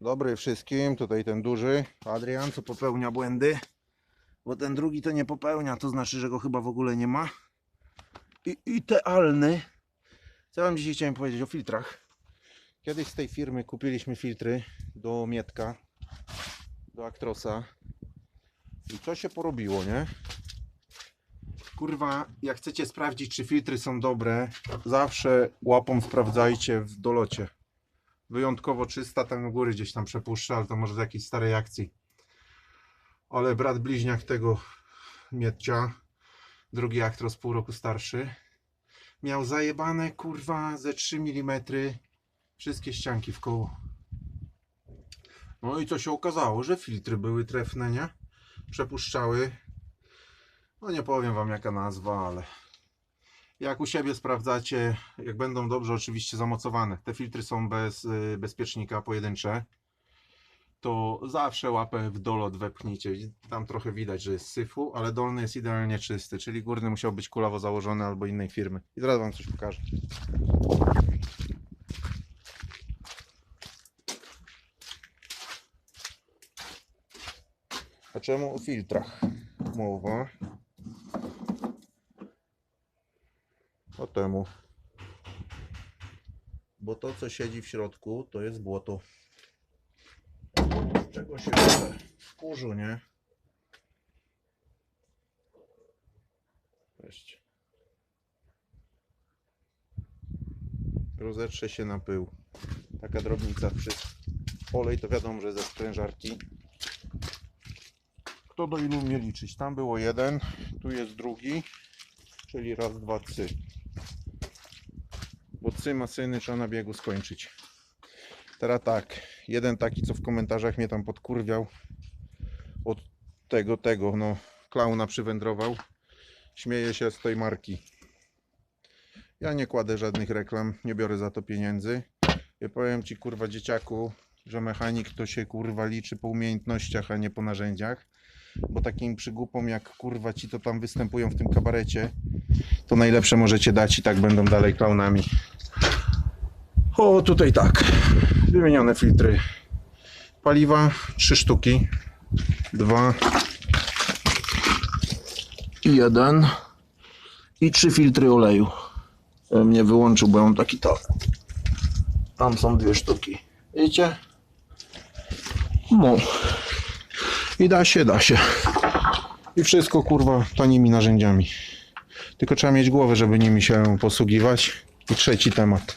Dobry wszystkim, tutaj ten duży Adrian, co popełnia błędy. Bo ten drugi to nie popełnia, to znaczy, że go chyba w ogóle nie ma. I idealny. Co wam dzisiaj chciałem powiedzieć o filtrach. Kiedyś z tej firmy kupiliśmy filtry do Mietka, do Actrosa. I co się porobiło, nie? Kurwa, jak chcecie sprawdzić, czy filtry są dobre, zawsze łapą sprawdzajcie w dolocie wyjątkowo czysta, tam u góry gdzieś tam przepuszcza, ale to może z jakiejś starej akcji. Ale brat bliźniak tego Mietcia, drugi Actros pół roku starszy, miał zajebane kurwa ze 3 mm wszystkie ścianki w koło. No i co się okazało, że filtry były trefne, nie? Przepuszczały. No nie powiem wam jaka nazwa, ale jak u siebie sprawdzacie, jak będą dobrze oczywiście zamocowane, te filtry są bez y, bezpiecznika pojedyncze, to zawsze łapę w dolot wepchnijcie. Tam trochę widać, że jest syfu, ale dolny jest idealnie czysty, czyli górny musiał być kulawo założony albo innej firmy. I zaraz wam coś pokażę. A czemu o filtrach mowa? O temu. Bo to, co siedzi w środku, to jest błoto. Z czego się? Z kurzu, nie? Weźcie. Rozetrze się na pył. Taka drobnica przy olej to wiadomo, że ze sprężarki. Kto do ilu umie liczyć? Tam było jeden, tu jest drugi, czyli raz, dwa, trzy. Bo trzy masyny trzeba na biegu skończyć. Teraz tak, jeden taki, co w komentarzach mnie tam podkurwiał od tego, tego, no, klauna przywędrował. Śmieje się z tej marki. Ja nie kładę żadnych reklam, nie biorę za to pieniędzy. Ja powiem ci, kurwa, dzieciaku, że mechanik to się, kurwa, liczy po umiejętnościach, a nie po narzędziach. Bo takim przygupom jak, kurwa, ci, to tam występują w tym kabarecie, to najlepsze możecie dać i tak będą dalej klaunami. O, tutaj tak. Wymienione filtry paliwa, trzy sztuki. Dwa i jeden. I trzy filtry oleju. Ja bym nie wyłączył, bo ja mam taki to. Tam są dwie sztuki. Widzicie? No. I da się, da się. I wszystko kurwa tanimi narzędziami. Tylko trzeba mieć głowę, żeby nimi się posługiwać. I trzeci temat.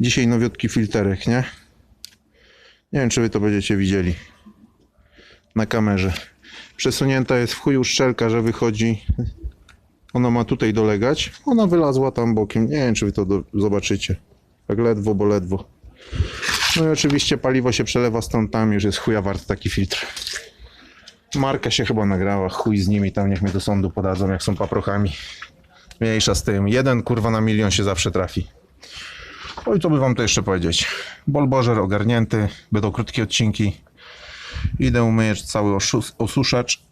Dzisiaj nowiutki filterek, nie? Nie wiem, czy wy to będziecie widzieli na kamerze. Przesunięta jest w chuju szczelka, że wychodzi. Ona ma tutaj dolegać. Ona wylazła tam bokiem. Nie wiem, czy wy to do... zobaczycie. Tak ledwo, bo ledwo. No i oczywiście paliwo się przelewa stąd tam. Już jest chuja wart taki filtr. Marka się chyba nagrała. Chuj z nimi tam. Niech mnie do sądu podadzą, jak są paprochami. Mniejsza z tym. Jeden kurwa na milion się zawsze trafi. Oj, co by wam to jeszcze powiedzieć? Bolbożer ogarnięty, będą krótkie odcinki. Idę umyć cały osus- osuszacz.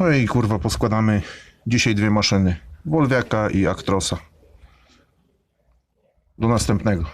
No i kurwa poskładamy dzisiaj dwie maszyny. Wolwiaka i Actrosa. Do następnego.